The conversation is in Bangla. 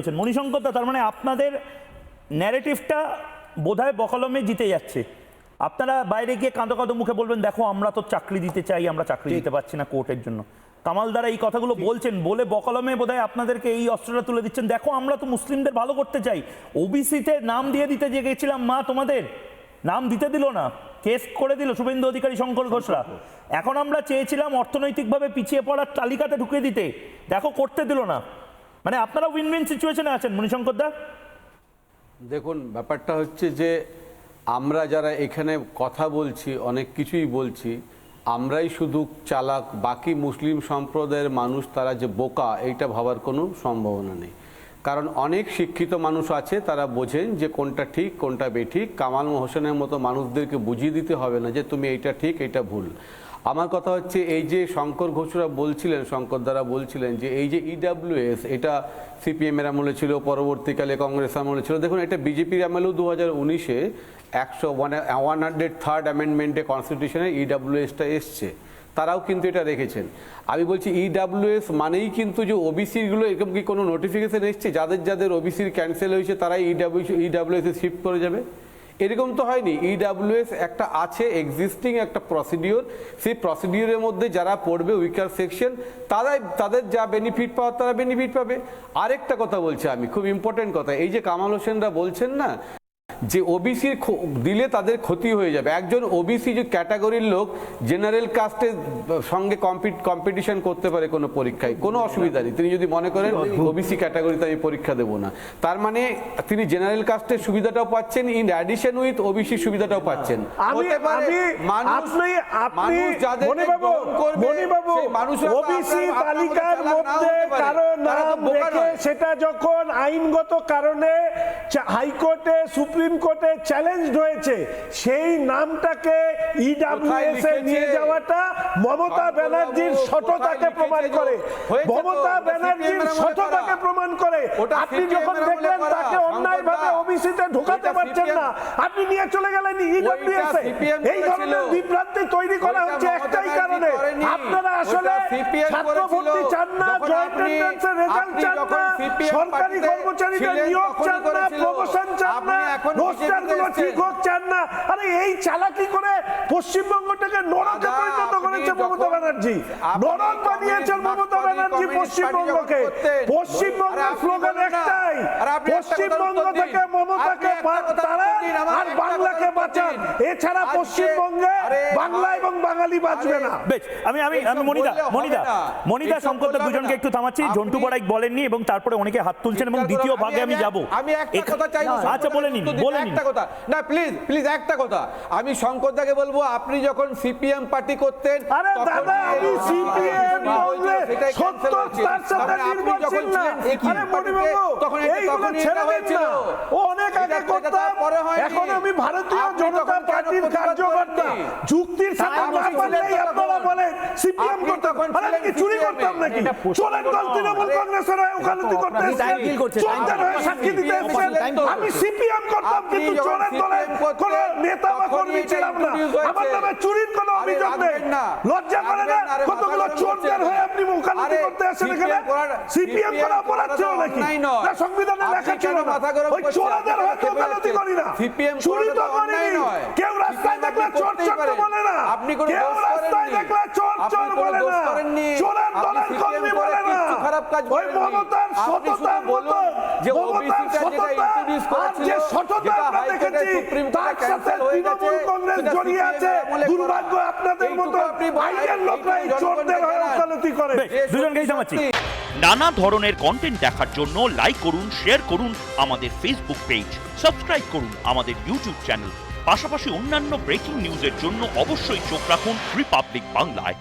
বলছেন মণিশঙ্কর তার মানে আপনাদের ন্যারেটিভটা বোধহয় বকলমে জিতে যাচ্ছে। আপনারা বাইরে গিয়ে কাঁদো কাঁদো মুখে বলবেন দেখো আমরা তো চাকরি দিতে চাই আমরা চাকরি দিতে পারছি না কোর্টের জন্য। কামাল দ্বারা এই কথাগুলো বলছেন বলে বকলমে বোধহয় আপনাদেরকে এই অস্ত্রটা তুলে দিচ্ছেন দেখো আমরা তো মুসলিমদের ভালো করতে চাই। ওবিসিতে নাম দিয়ে দিতে যে গেছিলাম মা তোমাদের নাম দিতে দিল না কেস করে দিল শুভেন্দু অধিকারী শঙ্কর ঘোষরা। এখন আমরা চেয়েছিলাম অর্থনৈতিকভাবে পিছিয়ে পড়ার তালিকাতে ঢুকিয়ে দিতে দেখো করতে দিল না। মানে আপনারা উইন উইন সিচুয়েশনে আছেন, মণিশঙ্কর দা? দেখুন, ব্যাপারটা হচ্ছে যে আমরা যারা এখানে কথা বলছি, অনেক কিছুই বলছি, আমরাই শুধু চালাক, বাকি মুসলিম সম্প্রদায়ের মানুষ, তারা যে বোকা, এইটা ভাবার কোনো সম্ভাবনা নেই। কারণ অনেক শিক্ষিত মানুষ আছে, তারা বোঝেন যে কোনটা ঠিক, কোনটা বেঠিক। কামাল হোসেনের মতো মানুষদেরকে বুঝিয়ে দিতে হবে না যে তুমি এইটা ঠিক, এইটা ভুল। আমার কথা হচ্ছে এই যে শঙ্কর ঘোষরা বলছিলেন, শঙ্কর দ্বারা বলছিলেন যে এই যে ইডাব্লিউএস এটা সিপিএম এর আমলে ছিল, পরবর্তীকালে কংগ্রেস আমলে ছিল। দেখুন, এটা বিজেপির আমলেও দু হাজার উনিশে একশো ওয়ান ওয়ান হান্ড্রেড থার্ড অ্যামেন্ডমেন্টে কনস্টিটিউশনে ইডাব্লিউএসটা এসছে। তারাও কিন্তু এটা রেখেছেন আমি বলছি ইডাব্লিউএস মানেই কিন্তু যে ওবিসিগুলো এরকম কি কোনো নোটিফিকেশন এসছে? যাদের যাদের ওবিসির ক্যান্সেল হয়েছে, তারাই ইডাব্লিউ ইডাব্লিউএস শিফট করে যাবে? এরকম তো হয়নি। ইডাব্লিউএস একটা আছে এক্সিস্টিং একটা প্রসিডিওর সেই প্রসিডিওরের মধ্যে যারা পড়বে উইকার সেকশন তারাই, তাদের যা বেনিফিট পাওয়ার, তারা বেনিফিট পাবে। আরেকটা কথা বলছি আমি, খুব ইম্পর্টেন্ট কথা। এই যে কামাল হোসেনরা বলছেন না যে ওবিসির দিলে তাদের ক্ষতি হয়ে যাবে। একজন ওবিসি যে ক্যাটাগরির লোক জেনারেল কাস্টের সঙ্গে কম্পিটিশন করতে পারে কোনো পরীক্ষায় কোনো অসুবিধা নেই। তিনি যদি মনে করেন ওবিসি ক্যাটাগরিতে আমি পরীক্ষা দেবো না। তার মানে তিনি জেনারেল কাস্টের সুবিধাটাও পাচ্ছেন ইন অ্যাডিশন উইথ ওবিসি সুবিধাটাও পাচ্ছেন। আমি হতে পারে মানুষ- আপনি আপনি মানুষরা তো ওবিসি তালিকার মধ্যে কারও নাম রেখে সেটা যখন আইনগত কারণে হাইকোর্টে সুপ্রিম কোর্টে চ্যালেঞ্জ হয়েছে। সেই নামটাকে ইডাব্লিউএস এ নিয়ে যাওয়াটা মমতা ব্যানার্জির সততাকে প্রমাণ করে। মমতা ব্যানার্জির সততাকে প্রমাণ করে। আপনি যখন দেখলেন তাকে অন্যায়ভাবে। ওবিসিতে ঢোকাতে পারছেন না। আপনি নিয়ে চলে গেলেন ইডব্লিউএস এ। এই ধরনের বিভ্রান্তি তৈরি করা হচ্ছে একটাই কারণে। আপনারা আসলে ওইটা ছাত্র ভর্তি চান না জয়েন্ট এন্ট্রান্সের রেজাল্ট চান না সরকারি কর্মচারীদের নিয়োগ চান না প্রমোশন চান না। এখন রোস্টারগুলো ঠিক হোক চান না। আরে এই চালাকি করে পশ্চিমবঙ্গটাকে নরকে পরিণত করেছে মমতা ব্যানার্জি। নরক বানিয়েছেন মমতা ব্যানার্জি পশ্চিমবঙ্গকে। পশ্চিমবঙ্গের স্লোগান একটাই। পশ্চিমবঙ্গ থেকে মমতাকে আপনি একটা বা- কথার তারা উত্তর দিন, আমার আর বাংলাকে বাঁচান এছাড়া পশ্চিমবঙ্গে বাংলা এবং বাঙালি বাঁচবে না। বেশ আমি আমি আমি মনিদা মনিদা মনিদা এইসব শঙ্করদা বললে হবে দুজনকে একটু থামাচ্ছি। জন্টু বড়াই বলেননি এবং তারপরে অনেকে হাত তুলছেন এবং দ্বিতীয় ভাগে আমি যাব। আমি একটা কথা চাইব আচ্ছা শঙ্করদাকে বলে নিন বলে নিন। একটা কথা। না প্লিজ প্লিজ একটা কথা। আমি শঙ্করদাকে বলব আপনি যখন সিপিএম পার্টি করতেন আরে দাদা আমি সিপিএম। তার সাথে নির্ভরশীল না। আরে তখন এটা- এইগুলো ছেড়ে এটা হয়েছিল। অনেক আগে করতাম। তারপরে হয়নি। এখন আমি ভারতীয় জনতা পার্টির কার্যকর্তা যুক্তির সাথে না পারলেই আপনারা বলেন সিপিএম করতাম। আরে কি চুরি CPM করতাম নাকি? চোরের দল তৃণমূল কংগ্রেসের হয়ে ওকালতি করতে চোরদের হয়ে সাক্ষী দিতে এসেছেন। আমি। সিপিএম করতাম কিন্তু চোরের দলের কোন নেতা বা কর্মী ছিলাম না। আমার নামে চুরির কোনো অভিযোগ নেই। লজ্জা করে না? কতগুলো চোরদের হয়ে ওকালতি করতে আসেন এখানে? সিপিএম করা অপরাধ ছিল নাকি? না সংবিধানে লেখা ছিল না। ওই চোরাদের চোরদের আপনি হয়ে তো খেপে ওকালতি করি না। সিপিএম চুরি তো অন্যায় কেউ রাস্তায় দেখলে চোর চোর। বলে না। আপনি কোনো কেউ রাস্তায় দেখলে চোর চোর বলে না। চোরের আপনি দলের কর্মী করে বলে খারাপ কাজ ওই মমতার সততার মতো যে OBC যেটা introduce আর যে সততা আমরা দেখেছি এ তার সাথে তৃণমূল কংগ্রেস জড়িয়ে আছে। দুর্ভাগ্য আপনাদের মতো আইনের লোকরাই জনগণকে চোরদের হয়ে ওকালতি করে। বেশ দুজনকেই থামাচ্ছি নানা ধরনের কন্টেন্ট দেখার জন্য লাইক করুন শেয়ার করুন আমাদের ফেসবুক পেজ সাবস্ক্রাইব করুন আমাদের ইউটিউব চ্যানেল পাশাপাশি অন্যান্য ব্রেকিং নিউজের জন্য অবশ্যই চোখ রাখুন রিপাবলিক বাংলায়